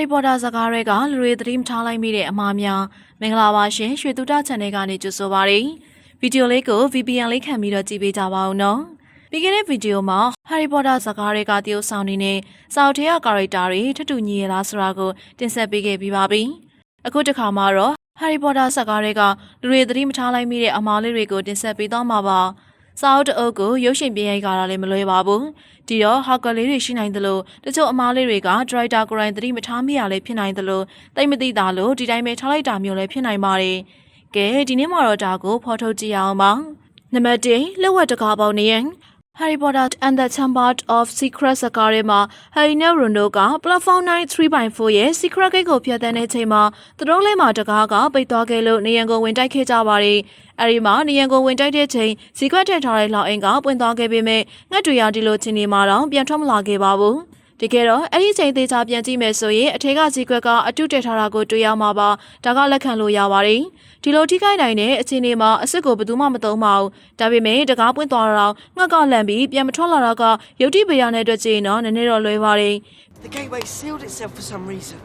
ရီပေါ်တာဇာတ်ကားတွေကလူတွေသတိမထားလိုက်မိတဲ့အမှားများမင်္ဂလာပါရှင်ရွှေတူတာ channel ကနေကြိုဆိုပါရစေဗီဒီယိုလေးကို VPN လေးခံပြီးတော့ကြည့်ပေးကြပါဦးနော်ပြီးခဲ့တဲ့ဗီဒီယိုမှာ Harry Potter ဇာတ်ကားတွေကတရုပ်ဆောင်နေနဲ့စာအုပ်ထဲက character တွေထပ်တူညီရလားဆိုတာကိုတင်ဆက်ပေးခဲ့ပြီးပါပြီအခုတစ်ခါမှာတော့ Harry Potter ဇာတ်ကားတွေကလူတွေသတိမထားလိုက်မိတဲ့အမှားလေးတွေကိုတင်ဆက်ပေးသွားမှာပါ စာအုပ်တအုပ်ကိုရုပ်ရှင်ပြင်ရိုက်ကြတာလည်းမလွယ်ပါဘူး။ဒီတော့ဟောက်ကလေးတွေရှိနိုင်သလိုတချို့အမားလေးတွေကဒရိုက်တာကိုယ်တိုင်သတိမထားမိရလည်းဖြစ်နိုင်သလိုတိတ်မသိတာလို့ဒီတိုင်းပဲထားလိုက်တာမျိုးလည်းဖြစ်နိုင်ပါတယ်။ကဲဒီနေ့မှာတော့ဒါကိုဖော်ထုတ်ကြည့်အောင်ပါ။နံပါတ်1လက်ဝက်တကားပေါင်းနေရင် Harry Potter and the Chamber of Secrets ဇာတ်ကားထဲမှာ Harry နဲ့ Ron တို့က Platform 9 3.4ရဲ့ Secret Gate ကိုဖျက်ဆီးတဲ့ချိန်မှာသူတို့လေးမှာတကားကပိတ်သွားခဲ့လို့နေရန်ကုန်ဝင်တိုက်ခဲ့ကြပါတယ်။အဲဒီမှာနေရန်ကုန်ဝင်တိုက်တဲ့ချိန် Secret ထည့်ထားတဲ့လောက်အိမ်ကပွင့်သွားခဲ့ပေမဲ့ငှက်တွေရဒီလိုချင်းနေမှာတော့ပြန်ထွက်မလာခဲ့ပါဘူး။ တကယ်တော့အဲ့ဒီချိန်သေးချာပြန်ကြည့်မယ်ဆိုရင်အထက်ကဇီကွက်ကအတုတက်ထားတာကိုတွေ့ရမှာပါဒါကလက်ခံလို့ရပါတယ်ဒီလိုထိခိုက်နိုင်တဲ့အခြေအနေမှာအစ်စ်ကိုဘယ်သူမှမသုံးပါဘူးဒါပေမဲ့တကားပွင့်သွားတော့ငှက်ကလန့်ပြီးပြန်မထွက်လာတော့ကရုတ်တိပရနဲ့တွေ့ကြည့်တော့နည်းနည်းတော့လွဲပါတယ် The gateway sealed itself for some reason.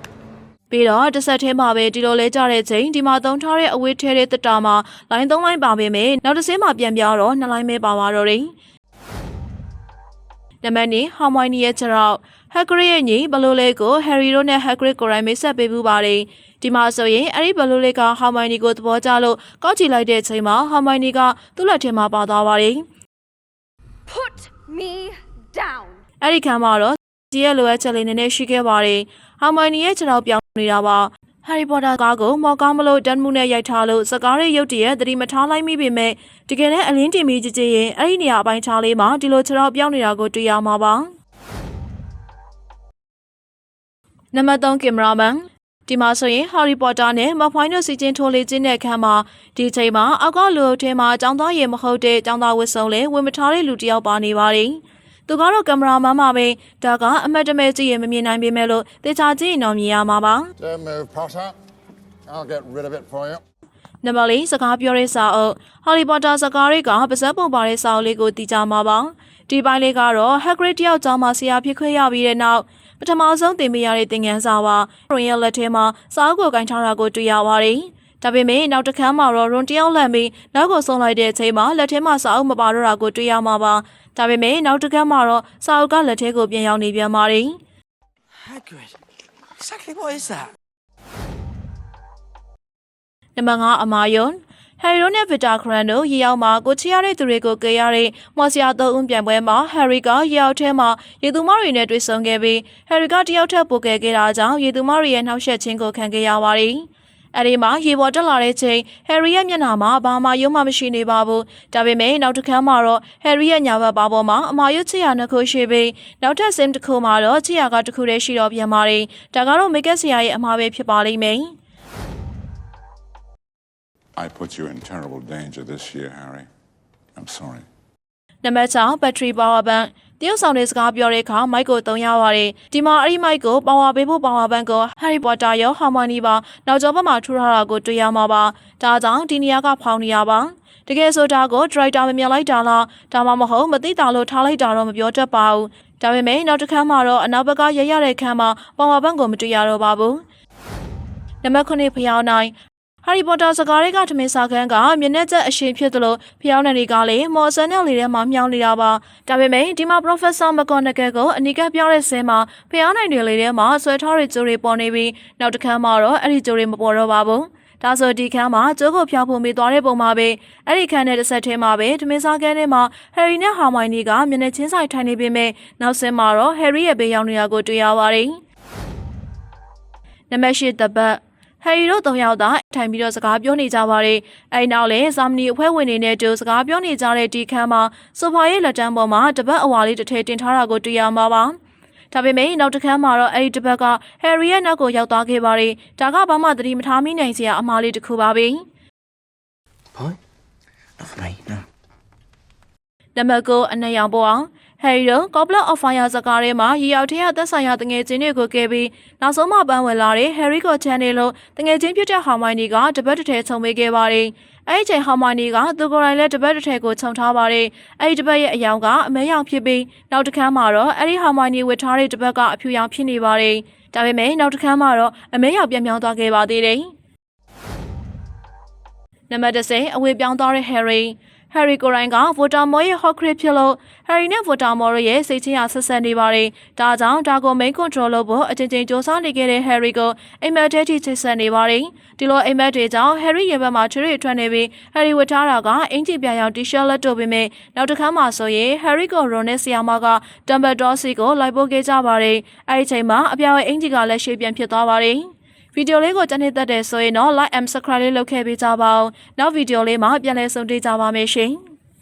ပြီးတော့တစ်ဆက်ထဲမှာပဲဒီလိုလဲကြတဲ့ချိန်ဒီမှာသုံးထားတဲ့အဝေးထဲတဲ့တက်တာမှာလိုင်း၃လိုင်းပါပေမဲ့နောက်တစ်စင်းမှာပြန်ပြတော့နှစ်လိုင်းပဲပါသွားတော့တယ် နံပါတ်2ဟောင်မိုင်နီရဲ့ခြေထောက်ဟက်ဂရစ်ရဲ့ညီဘလိုလေးကိုဟယ်ရီတို့နဲ့ဟက်ဂရစ်ကိုရိုင်းမိတ်ဆက်ပေးပူပါတယ်ဒီမှာဆိုရင်အဲ့ဒီဘလိုလေးကဟောင်မိုင်နီကိုသဘောကျလို့ကောက်ချီလိုက်တဲ့ချိန်မှာဟောင်မိုင်နီကသူ့လက်ထဲမှာပါသွားပါတယ် Put me down. အဲ့ဒီခါမှာတော့ဒီရဲ့လိုအပ်ချက်လေးနည်းနည်းရှိခဲ့ပါတယ်ဟောင်မိုင်နီရဲ့ခြေထောက်ပြောင်းနေတာပါ ဟယ်ရီပေါ်တာကားကိုမော်ကောင်းမလို့တန်မှုနဲ့ရိုက်ထားလို့စကားရဲ့ရုပ်တရက်သတိမထားလိုက်မိပေမဲ့တကယ်လည်းအလင်းတင်ပြီးကြည်ကြည်ရင်အဲ့ဒီနေရာအပိုင်းခြားလေးမှာဒီလိုခြေထောက်ပြောင်းနေတာကိုတွေ့ရမှာပါနံပါတ်3ကင်မရာမန်ဒီမှာဆိုရင် Harry Potter နဲ့မဖိုင်းတို့စီချင်းထိုးလေးချင်းတဲ့အခန်းမှာဒီချိန်မှာအောက်ကလူအုပ်ထဲမှာចောင်းသားရေမဟုတ်တဲ့ចောင်းသားဝတ်စုံလေးဝင်မထားတဲ့လူတစ်ယောက်ပါနေပါတယ်။ သူကတော့ကင်မရာမန်မှာပဲဒါကအမတ်တမဲကြည့်ရင်မမြင်နိုင်ပေမဲ့လို့တေချာကြည့်ရင်တော့မြင်ရမှာပါ Don't move, Potter. I'll get rid of it for you. ။နံပါတ်လေးစကားပြောတဲ့စာအုပ် Harry Potter စကားတွေကပါဇက်ပုံပါတဲ့စာအုပ်လေးကိုတည်ကြမှာပါ။ဒီပိုင်းလေးကတော့ Hagrid တယောက်ကျောင်းမှာဆရာဖြစ်ခွင့်ရပြီးတဲ့နောက်ပထမဆုံးသင်ပေးရတဲ့သင်ခန်းစာပါ။ Ron ရဲ့လက်ထဲမှာစာအုပ်ကိုကင်ထားတာကိုတွေ့ရပါတယ်။ ဒါပေမဲ့နောက်တစ်ခါမှတော့ Ron တယောက်လန့်ပြီးနောက်ကိုဆုံးလိုက်တဲ့အချိန်မှာလက်ထဲမှာစာအုပ်မပါတော့တာကိုတွေ့ရမှာပါ။ဒါပေမဲ့နောက်တစ်ခါမှတော့စာအုပ်ကလက်ထဲကိုပြန်ရောက်နေပြန်ပါတယ်။ Hagrid. Exactly what is that? နံပါတ်5အမာယွန်ဟယ်ရီရိုနဲ့ဗီတာခရန်တို့ရေရောက်မှာကိုချီရတဲ့သူတွေကိုကြရတဲ့မော်ဆီယာသုံးဦးပြန်ပွဲမှာဟယ်ရီကရေရောက်ထဲမှာရေသူမတွေနဲ့တွေ့ဆုံခဲ့ပြီးဟယ်ရီကတယောက်ထပ်ပို့ခဲ့ခဲ့တာကြောင့်ရေသူမတွေရဲ့နှောက်ယှက်ခြင်းကိုခံခဲ့ရပါတယ်။ အဲဒီမှာရေပေါ်တက်လာတဲ့ချိန်ဟယ်ရီရဲ့မျက်နှာမှာဘာမှရုံးမှမရှိနေပါဘူး။ဒါပေမဲ့နောက်တစ်ခါမှတော့ဟယ်ရီရဲ့ညာဘက်ပါပေါ်မှာအမာရွတ်ချီရနှစ်ခုရှိပြီးနောက်ထပ်စင်တစ်ခုမှာတော့ချီရကတစ်ခုတည်းရှိတော့ပြန်ပါတယ်။ဒါကတော့မိတ်ကက်ဆရာရဲ့အမှားပဲဖြစ်ပါလိမ့်မယ်။ I put you in terrible danger this year, Harry. I'm sorry. နံပါတ်6 battery power bank တရုတ်ဆောင်တဲ့စကားပြောတဲ့အခါမိုက်ကိုသုံးရပါတယ်ဒီမှာအဲ့ဒီမိုက်ကို power ပေးဖို့ power bank ကို Harry Potter ရော Hermione ပါနောက်ကျောဘက်မှာထူထားတာကိုတွေ့ရမှာပါဒါကြောင့်ဒီနေရာကဖောင်းနေရပါတကယ်ဆိုဒါကို driver မမြင်လိုက်တာလားဒါမှမဟုတ်မသိတာလို့ထားလိုက်တာတော့မပြောတတ်ပါဘူးဒါပေမဲ့နောက်တစ်ခါမှတော့အနောက်ဘက်ကရရတဲ့ခန်းမှာ power bank ကိုမတွေ့ရတော့ပါဘူးနံပါတ်9ဖျောင်းနိုင် ဟာရီပိုတာစကားတွေကထမင်းစာခန်းကမျက်နှာကျက်အရှင်ဖြစ်သလိုဖျောင်းနယ်တွေကလည်းမော်ဆန်နယ်လေးထဲမှာမြောင်းနေတာပါဒါပေမဲ့ဒီမှာ Professor McGonagall ကိုအနီကပြောတဲ့ဆဲမှာဖျောင်းနယ်တွေလေးထဲမှာဆွဲထားတဲ့ကြိုးတွေပေါ်နေပြီးနောက်တစ်ခါမှတော့အဲ့ဒီကြိုးတွေမပေါ်တော့ပါဘူးဒါဆိုဒီခန်းမှာကျိုးကိုဖျောက်ဖို့မိသွားတဲ့ပုံမှာပဲအဲ့ဒီခန်းနဲ့တစ်ဆက်ထဲမှာပဲထမင်းစားခန်းထဲမှာဟယ်ရီနဲ့ဟာမိုင်နီကမျက်နှာချင်းဆိုင်ထိုင်နေပေမဲ့နောက်ဆင်းမှာတော့ဟယ်ရီရဲ့ဘေးရောက်နေတာကိုတွေ့ရပါတယ်နံပါတ်၈တပတ် ဟယ်ရီတို့၃ယောက်သာထိုင်ပြီးတော့စကားပြောနေကြပါတယ်။အဲဒီနောက်လည်းဇာမနီအဖွဲ့ဝင်တွေနဲ့တူစကားပြောနေကြတဲ့ဒီခန်းမှာဆိုဖာရဲ့လက်တန်းပေါ်မှာတပတ်အဝါလေးတစ်ထည်တင်ထားတာကိုတွေ့ရမှာပါ။ဒါပေမဲ့နောက်တစ်ခါမှတော့အဲဒီတပတ်ကဟယ်ရီရဲ့နောက်ကိုရောက်သွားခဲ့ပါတယ်။ဒါကဘာမှသတိမထားမိနိုင်စရာအမှားလေးတစ်ခုပါပဲ Pie? Not for me, no. ။နံပါတ်9အနက်ရောင်ပေါ်အောင် ဟယ်ရီတို့ Goblet of Fire ဇာတ်ကားထဲမှာရေရောက်ထရသက်ဆိုင်ရာတငယ်ချင်းတွေကိုကဲပြီးနောက်ဆုံးမှပန်းဝင်လာတဲ့ Harry ကို channel လို့တငယ်ချင်းဖြစ်တဲ့ဟာမိုင်နီကတပတ်တစ်ထည်ခြုံပေးခဲ့ပါတယ်။အဲဒီချိန်ဟာမိုင်နီကသူကိုယ်တိုင်လည်းတပတ်တစ်ထည်ကိုခြုံထားပါတယ်။အဲဒီတပတ်ရဲ့အယောင်ကအမဲရောင်ဖြစ်ပြီးနောက်တစ်ခါမှတော့အဲဒီဟာမိုင်နီဝတ်ထားတဲ့တပတ်ကအဖြူရောင်ဖြစ်နေပါတယ်။ဒါပေမဲ့နောက်တစ်ခါမှတော့အမဲရောက်ပြန်ပြောင်းသွားခဲ့ပါသေးတယ်။နံပါတ်30အဝေးပြောင်းသွားတဲ့ Harry Harry ကိုရိုင်းက Voldemort ရဲ့ Horcrux ဖြစ်လို့ Harry နဲ့ Voldemort ရဲ့စိတ်ချင်းရဆက်ဆက်နေပါတယ်။ဒါကြောင့်ဒါကို main control လုပ်ဖို့အချင်းချင်းစ조사နေခဲ့တဲ့ Harry ကိုအိမ်မက်တဲထိချိတ်ဆက်နေပါတယ်။ဒီလိုအိမ်မက်တွေကြောင့် Harry ရဲ့ဘက်မှာချွေးထွက်နေပြီး Harry ဝတ်ထားတာကအင်ဂျီပြရောင် T-shirt လက်တို့ပေမဲ့နောက်တစ်ခါမှဆိုရင် Harry ကို Ron နဲ့ဆရာမက Dumbledore စီကိုလိုက်ပို့ခဲ့ကြပါတယ်။အဲဒီချိန်မှာအပြောင်အင်ဂျီကလည်းရှေ့ပြန်ဖြစ်သွားပါတယ်။ ဗီဒီယိုလေးကိုကြည့်နေတတ်တယ်ဆိုရင်တော့ like and subscribe လေးလုပ်ခဲ့ပေးကြပါဦး။နောက်ဗီဒီယိုလေးမှာပြန်လည်ဆုံတွေ့ကြပါမယ်ရှင်။